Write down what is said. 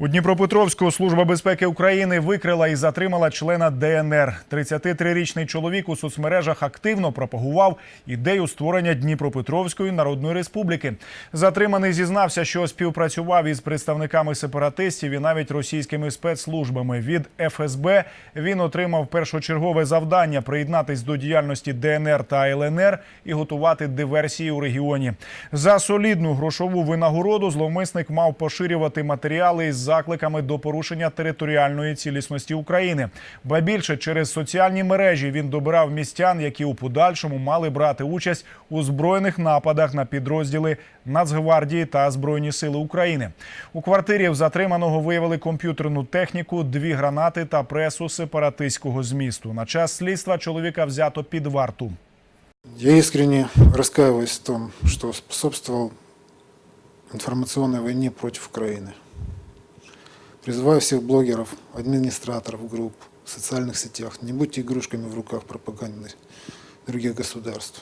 У Дніпропетровську служба безпеки України викрила і затримала члена ДНР. 33-річний чоловік у соцмережах активно пропагував ідею створення Дніпропетровської народної республіки. Затриманий зізнався, що співпрацював із представниками сепаратистів і навіть російськими спецслужбами. Від ФСБ він отримав першочергове завдання приєднатись до діяльності ДНР та ЛНР і готувати диверсії у регіоні. За солідну грошову винагороду зловмисник мав поширювати матеріали із закликами до порушення територіальної цілісності України. Ба більше через соціальні мережі він добирав містян, які у подальшому мали брати участь у збройних нападах на підрозділи Нацгвардії та Збройні Сили України. У квартирі в затриманого виявили комп'ютерну техніку, дві гранати та пресу сепаратистського змісту. На час слідства чоловіка взято під варту. Я искренне раскаиваюсь в том, что способствовал информационной войне против Украины. Призываю всех блогеров, администраторов групп в социальных сетях, не будьте игрушками в руках пропаганды других государств.